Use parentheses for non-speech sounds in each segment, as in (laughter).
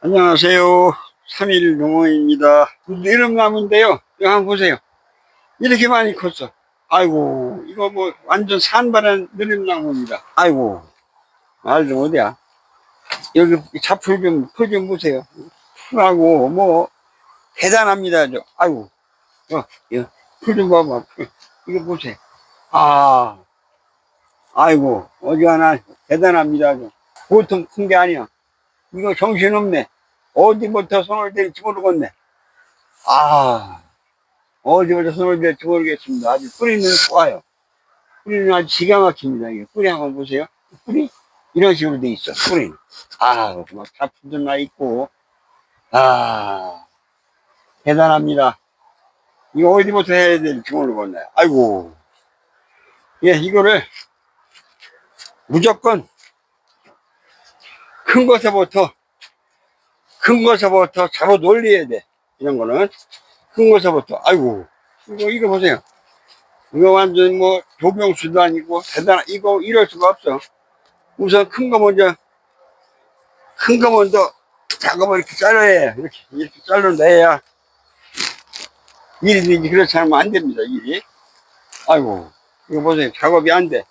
안녕하세요. 3일 농어입니다. 이름나무인데요. 이거 한번 보세요. 이렇게 많이 컸어. 아이고, 이거 뭐 완전 산발한 느림나무입니다. 아이고, 말도 어디야. 여기 잡풀 좀, 풀 좀 보세요. 풀하고, 뭐, 대단합니다. 저. 아이고, 어, 이거, 풀좀 봐봐. 풀. 이거 보세요. 아, 아이고, 어디 하나 대단합니다. 저. 보통 큰 게 아니야. 이거 정신없네. 어디부터 손을 댈지 모르겠네. 아, 어디부터 손을 댈지 모르겠습니다. 아주 뿌리는 좋아요. 뿌리는 아주 기가 막힙니다. 이게 뿌리 한번 보세요. 뿌리? 이런 식으로 돼 있어, 뿌리는. 아, 막 잡품도 나 있고. 아, 대단합니다. 이거 어디부터 해야 될지 모르겠네. 아이고. 예, 이거를 무조건 큰 것에부터 큰 것에부터 잡아 놀려야 돼. 이런 거는. 큰 것에부터. 아이고 이거 이거 보세요. 이거 완전 뭐 조병수도 아니고 대단 이거 이럴 수가 없어. 우선 큰 거 먼저 큰 거 먼저 작업을 이렇게 잘라야 해. 이렇게 이렇게 잘라내야 일이 되지 그렇지 않으면 안 됩니다 일이. 아이고 이거 보세요. 작업이 안돼.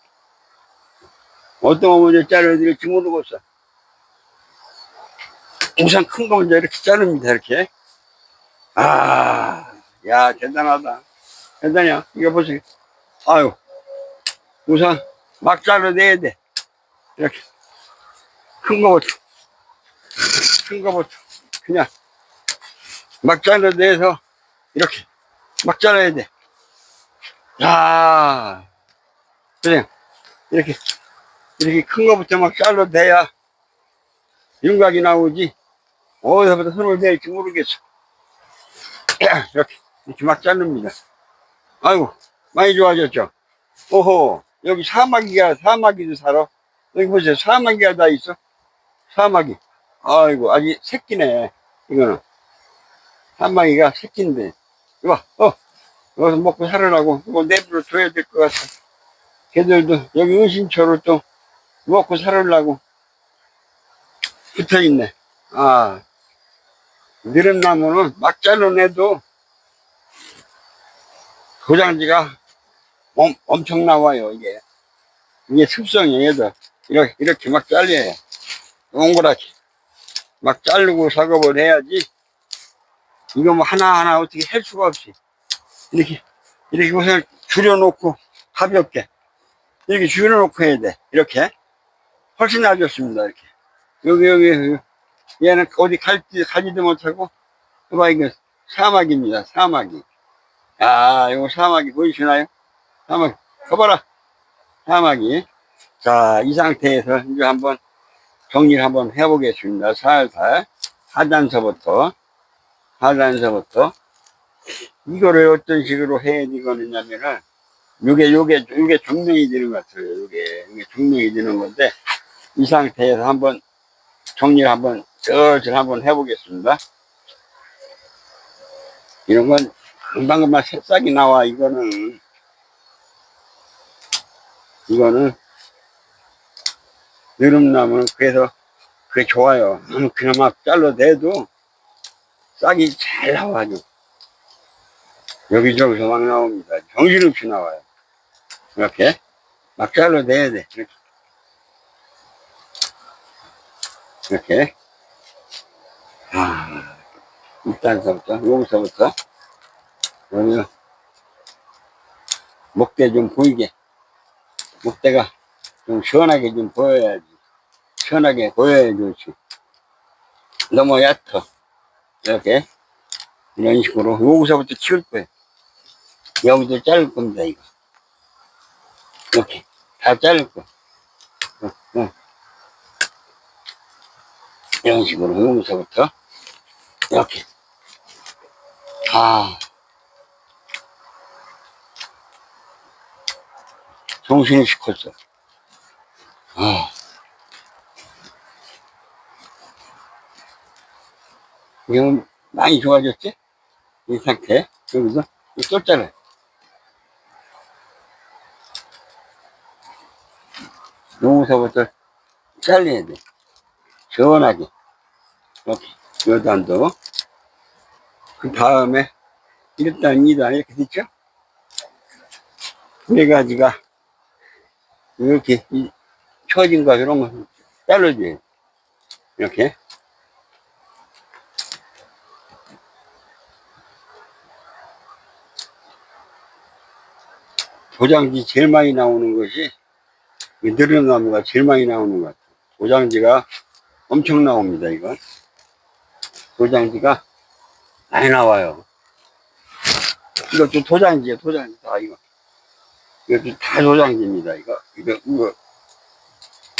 어떤 거 먼저 잘라야 될지 모르겠어 우선 큰거 먼저 이렇게 자릅니다, 이렇게. 아, 야, 대단하다. 대단해요. 이거 보세요. 아유, 우선 막 잘라내야 돼. 이렇게. 큰 거부터. 큰 거부터. 그냥 막 잘라내서 이렇게 막 잘라야 돼. 야, 그냥 이렇게, 이렇게 큰 거부터 막 잘라내야 윤곽이 나오지. 어디서부터 손을 댈지 모르겠어. (clears throat) 이렇게, 이렇게 막 자릅니다. 아이고, 많이 좋아졌죠? 오호, 여기 사마귀가, 사마귀도 살아. 여기 보세요, 사마귀가 다 있어. 사마귀. 아이고, 아직 새끼네. 이거는. 사마귀가 새끼인데. 이거, 봐, 어, 여기서 먹고 살으라고, 이거 내버려 둬야 될 것 같아. 걔들도 여기 은신처로 또 먹고 살으려고 붙어 있네. 아, 느릅나무는 막 잘라내도 고장지가 엄, 엄청 나와요, 이게. 이게 습성이에요. 이렇게, 이렇게 막 잘려요. 동그랗게. 막 자르고 작업을 해야지. 이거 뭐 하나하나 어떻게 할 수가 없이. 이렇게, 이렇게 우선 줄여놓고 가볍게. 이렇게 줄여놓고 해야 돼. 이렇게. 훨씬 나아졌습니다 이렇게. 여기, 여기, 여기. 얘는 어디 갈지, 가지도 못하고, 봐, 이거 사막입니다. 사막이. 아, 이거 사막이 보이시나요? 사막, 가봐라. 사막이. 자, 이 상태에서 이제 한번 정리를 한번 해보겠습니다. 살살. 하단서부터. 하단서부터. 이거를 어떤 식으로 해야 되겠냐면은, 요게, 요게, 요게 종명이 되는 것 같아요. 요게, 요게 종명이 되는 건데, 이 상태에서 한번 정리를 한번 슬슬 한번 해보겠습니다. 이런 건 금방금방 새싹이 나와. 이거는 이거는 느릅나무는 그래서 그게 좋아요. 음, 그냥 막 잘라내도 싹이 잘 나와요. 여기저기서 막 나옵니다. 정신없이 나와요. 이렇게 막 잘라내야 돼. 이렇게. 이렇게. 아, 일단서부터, 여기서부터, 여기, 목대 좀 보이게, 목대가 좀 시원하게 좀 보여야지. 시원하게 보여야 좋지. 너무 얕어. 이렇게, 이런 식으로, 여기서부터 치울 거예요. 여기도 자를 겁니다, 이거. 이렇게, 다 자를 거. 어, 어. 이 런 식으로 여기서부터 이렇게. 아. 정신이 시켰어. 아. 지금 많이 좋아졌지? 이 상태 여기서 또 잘라 여기서부터 잘라야 돼. 시원하게 이렇게 여단도 그 다음에 1단 2단 이렇게 됐죠 네 가지가 이렇게 이 처진 거 이런 거 잘라줘요 이렇게 도장지 제일 많이 나오는 것이 이 느릅나무가 제일 많이 나오는 것 같아요. 도장지가 엄청 나옵니다, 이거. 도장지가 많이 나와요. 이것도 도장지예요, 도장지. 다 이거. 이것도 다 도장지입니다, 이거. 이거, 이거.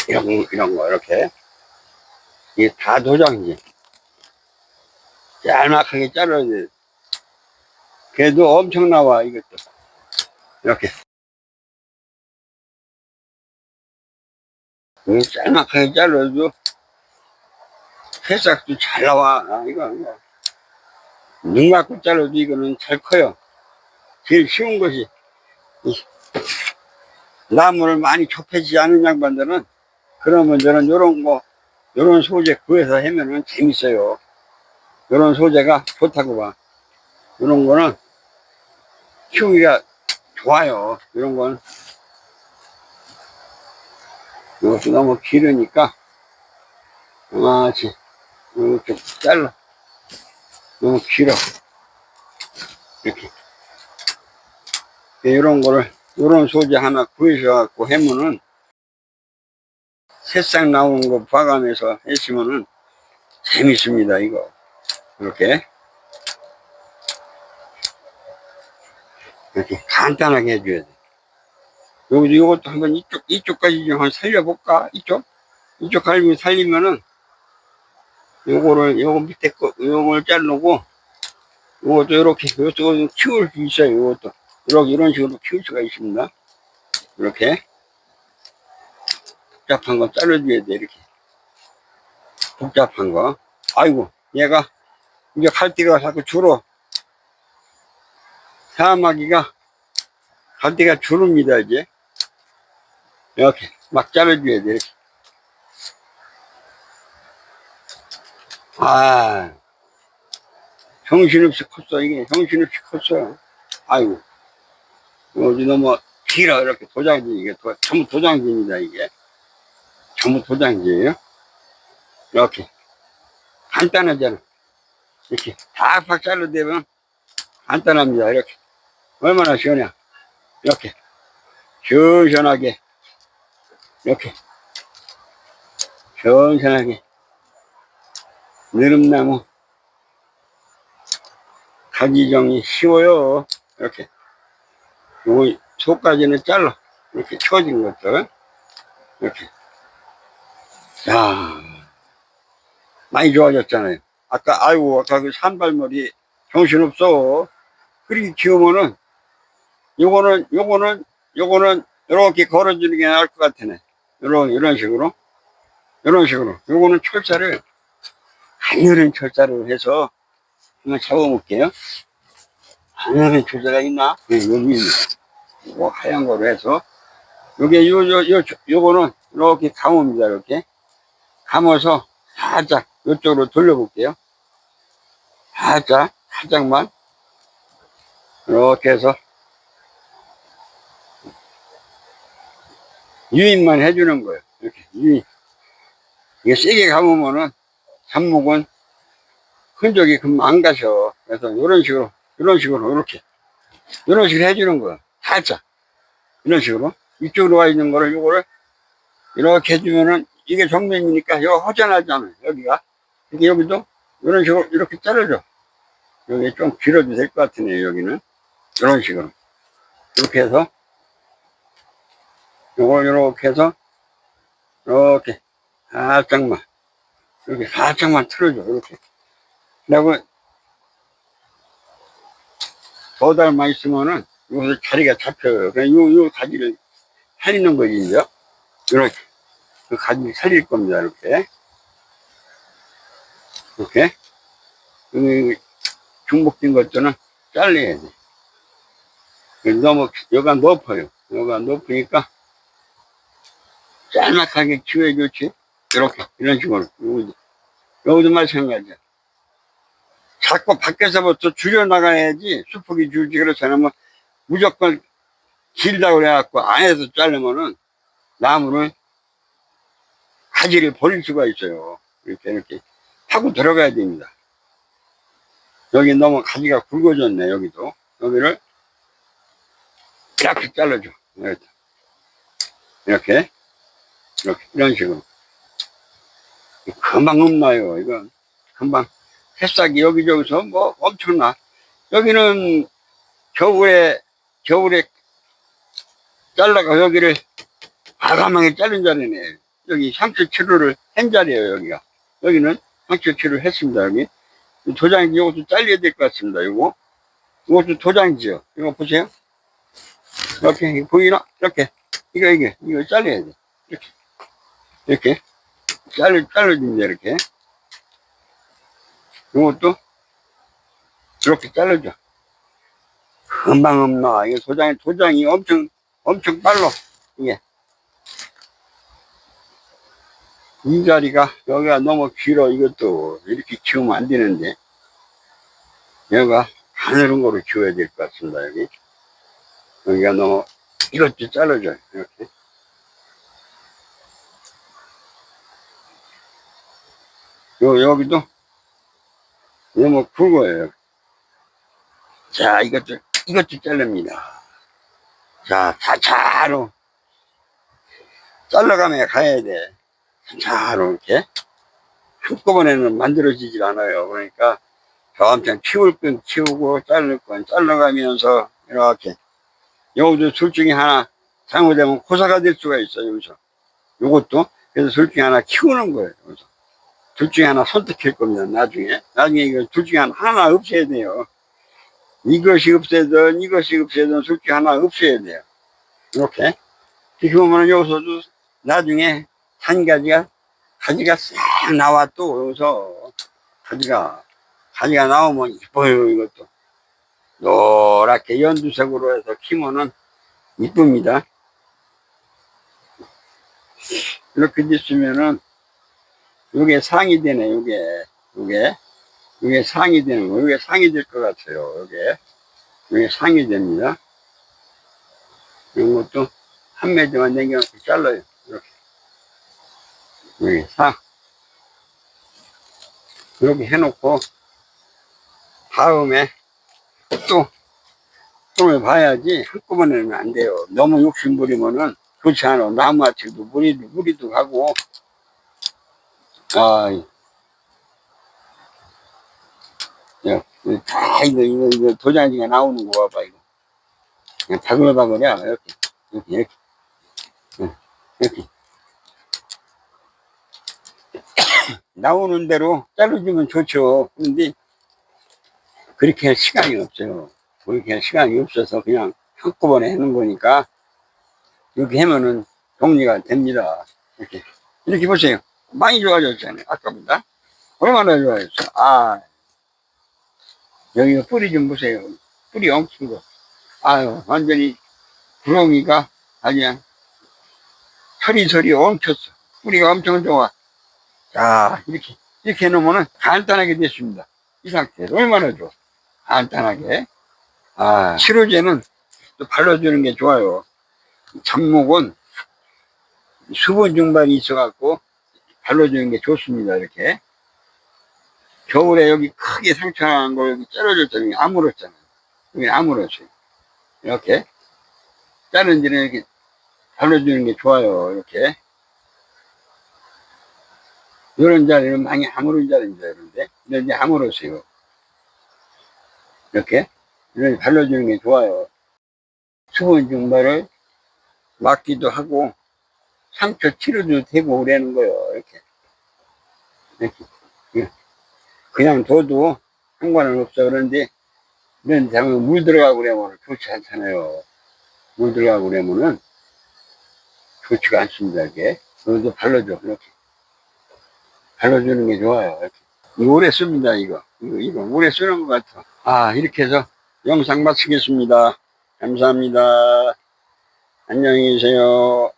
이런 거, 이런 거, 이렇게. 이게 다 도장지. 짤막하게 돼. 그래도 엄청 나와, 이것도. 이렇게. 이거 짤막하게 잘라도 새싹도 잘 나와. 아, 이거, 이거. 눈 맞고 잘라도 이거는 잘 커요. 제일 쉬운 것이, 이 나무를 많이 좁혀지지 않은 양반들은, 그러면 저는 요런 거, 요런 소재 구해서 하면은 재밌어요. 요런 소재가 좋다고 봐. 요런 거는 키우기가 좋아요. 이런 건. 이것도 너무 길으니까, 아치, 이렇게 잘라. 너무 길어. 이렇게. 이런 거를, 이런 소재 하나 구해셔갖고 하면은, 새싹 나오는 거 봐가면서 했으면은, 재밌습니다, 이거. 이렇게. 이렇게 간단하게 해줘야 돼. 여기도 이것도 한번 이쪽, 이쪽까지 좀 한번 살려볼까? 이쪽? 이쪽 갈비 살리면은, 요거를, 요거 밑에 거, 요걸 자르고, 요것도 이렇게, 요것도 키울 수 있어요, 요것도. 이렇게, 이런 식으로 키울 수가 있습니다. 이렇게. 복잡한 거 자르줘야 돼, 이렇게. 복잡한 거. 아이고, 얘가, 이제 갈대가 자꾸 줄어. 사마귀가 갈대가 주릅니다, 이제. 이렇게 막 자르줘야 돼, 이렇게. 아, 정신없이 컸어, 이게. 정신없이 컸어. 아이고. 어디 너무 길어, 이렇게 도장지, 이게. 도, 전부 도장지입니다, 이게. 전부 도장지예요 이렇게. 간단하잖아. 이렇게 팍팍 잘라대면 간단합니다, 이렇게. 얼마나 시원해. 이렇게. 시원시원하게. 이렇게. 시원시원하게. 느릅나무. 가지 정리 쉬워요. 이렇게. 요거 속까지는 잘라. 이렇게 쳐진 것들. 이렇게. 자. 많이 좋아졌잖아요. 아까, 아이고, 아까 그 산발머리 정신없어. 그렇게 키우면은 요거는, 요거는, 요거는, 이렇게 걸어주는 게 나을 것 같으네. 이런, 이런 식으로. 이런 식으로. 요거는 철사를, 가늘은 철사를 해서, 한번 잡아볼게요. 가늘은 철사가 있나? 네, 여기 있네. 뭐, 하얀 거로 해서. 요게, 요, 요, 요, 요거는, 이렇게 감읍니다, 이렇게. 감아서, 살짝, 이쪽으로 돌려볼게요. 살짝, 살짝만. 이렇게 해서, 유인만 해주는 거예요. 이렇게 유인. 이게 세게 감으면은 잡목은 흔적이 금방 안 가셔. 그래서 이런 식으로, 이런 식으로, 이렇게. 이런 식으로 해주는 거예요. 살짝. 이런 식으로. 이쪽으로 와 있는 거를 요거를 이렇게 해주면은 이게 정면이니까 이거 허전하잖아요. 여기가. 근데 여기도 이런 식으로 이렇게 자르죠. 여기 좀 길어도 될 것 같으네요. 여기는. 이런 식으로. 이렇게 해서 요걸 이렇게 해서 이렇게 살짝만 이렇게 살짝만 틀어줘 이렇게. 그리고 두 달만 있으면은 여기서 자리가 잡혀요. 그냥 요, 요 가지를 살리는 거지 이제 이렇게. 그 가지를 살릴 겁니다 이렇게. 이렇게. 여기 중복된 것들은 잘라야 돼. 너무 여기가 높아요. 여기가 높으니까 짤막하게 키워야 좋지. 이렇게, 이런 식으로. 여기도 마찬가지야. 자꾸 밖에서부터 줄여나가야지 수폭이 줄지 그렇지 않으면 무조건 길다고 그래갖고 안에서 자르면은 나무를 가지를 버릴 수가 있어요. 이렇게 이렇게 하고 들어가야 됩니다. 여기 너무 가지가 굵어졌네 여기도 여기를 이렇게 잘라줘 이렇게 이렇게 이런 식으로 금방 없나요? 이건 금방 새싹이 여기저기서 뭐 엄청나. 여기는 겨울에 겨울에 잘라가 여기를 과감하게 자른 자리네. 여기 상추 치료를 한 자리에요 여기가. 여기는 상추 치료를 했습니다 여기. 도장이 이것도 잘려야 될 것 같습니다 이거. 이것도 도장이죠. 이거 보세요. 이렇게 보이나? 이렇게. 이거 이게. 이거 잘라야 돼. 이렇게. 이렇게 잘라 잘라줍니다 이렇게. 이것도 이렇게 잘라줘. 금방 없나? 이거 도장이 도장이 엄청 엄청 빨라. 이게. 이 자리가 여기가 너무 길어 이것도. 이렇게 키우면 안 되는데. 여기가 가늘은 거로 키워야 될 것 같습니다 여기. 여기가 너무 이것도 잘라줘요 이렇게 요 여기도? 너무 굵어요. 자 이것도 이것도 자릅니다. 자 차차로. 잘라가며 가야 돼. 차로 이렇게. 한꺼번에는 만들어지질 않아요. 그러니까 저엄청 키울 건 키우고 자를 건 잘라가면서 이렇게. 여기도 둘 중에 하나 잘못되면 고사가 될 수가 있어요. 여기서. 요것도. 그래서 둘 중에 하나 키우는 거예요. 여기서 둘 중에 하나 선택할 겁니다. 나중에 나중에 이거 둘 중에 하나, 하나 없애야 돼요. 이것이 없애든 이것이 없애든 둘 중에 하나 없애야 돼요. 이렇게 이렇게 보면 여기서도 나중에 한 가지가 가지가 싹 나와 또 여기서 가지가 가지가 나오면 이뻐요 이것도 노랗게 연두색으로 해서 키면은 이쁩니다 이렇게 됐으면은 요게 상이 되네 요게. 요게. 요게 상이 되는 거. 요게 상이 될 것 같아요 요게. 요게 상이 됩니다. 이런 것도 한 매대만 남겨놓고 잘라요 이렇게. 여기 사 이렇게 해놓고 다음에 또 똥을 봐야지 한꺼번에 넣으면 안 돼요. 너무 욕심 부리면은 좋지 않아. 나무한테도 무리도 무리도 가고 아 야, 다 이거 이거 이거 도장지가 나오는 거 봐봐 이거 그냥 바글바글이야 이렇게 이렇게 이렇게 응, 이렇게 (coughs) 나오는 대로 자르주면 좋죠. 그런데 그렇게 할 시간이 없어요. 그렇게 할 시간이 없어서 그냥 한꺼번에 하는 거니까 이렇게 하면은 정리가 됩니다. 이렇게 이렇게 보세요. 많이 좋아졌잖아요. 아까보다 얼마나 좋아졌어. 아 여기가 뿌리 좀 보세요. 뿌리 엄청 거. 아유 완전히 구렁이가 아니야 서리서리 엉켰어. 뿌리가 엄청 좋아. 자, 이렇게, 이렇게 해놓으면 간단하게 됐습니다. 이 상태로 얼마나 좋아. 간단하게. 아, 치료제는 또 발라주는 게 좋아요. 잡목은 수분 증발이 있어갖고 발라주는 게 좋습니다. 이렇게. 겨울에 여기 크게 상처난 거 여기 자르줬더니 아물었잖아요. 여기 아물었어요. 이렇게. 자른 데는 이렇게 발라주는 게 좋아요. 이렇게. 이런 자리는 많이 아무런 자리입니다. 그런데 이런 데 아무렇어요. 이렇게 이런 발라주는 게 좋아요. 수분 증발을 막기도 하고 상처 치료도 되고 그러는 거예요. 이렇게 이렇게 예. 그냥 둬도 상관은 없어. 그런데 이런 장면 물 들어가고 그러면 좋지 않잖아요. 물 들어가고 그러면은 좋지가 않습니다. 이게 그래도 발라줘 이렇게. 발라주는 게 좋아요. 이렇게. 오래 씁니다, 이거. 이거, 이거 오래 쓰는 것 같아. 아, 이렇게 해서 영상 마치겠습니다. 감사합니다. 안녕히 계세요.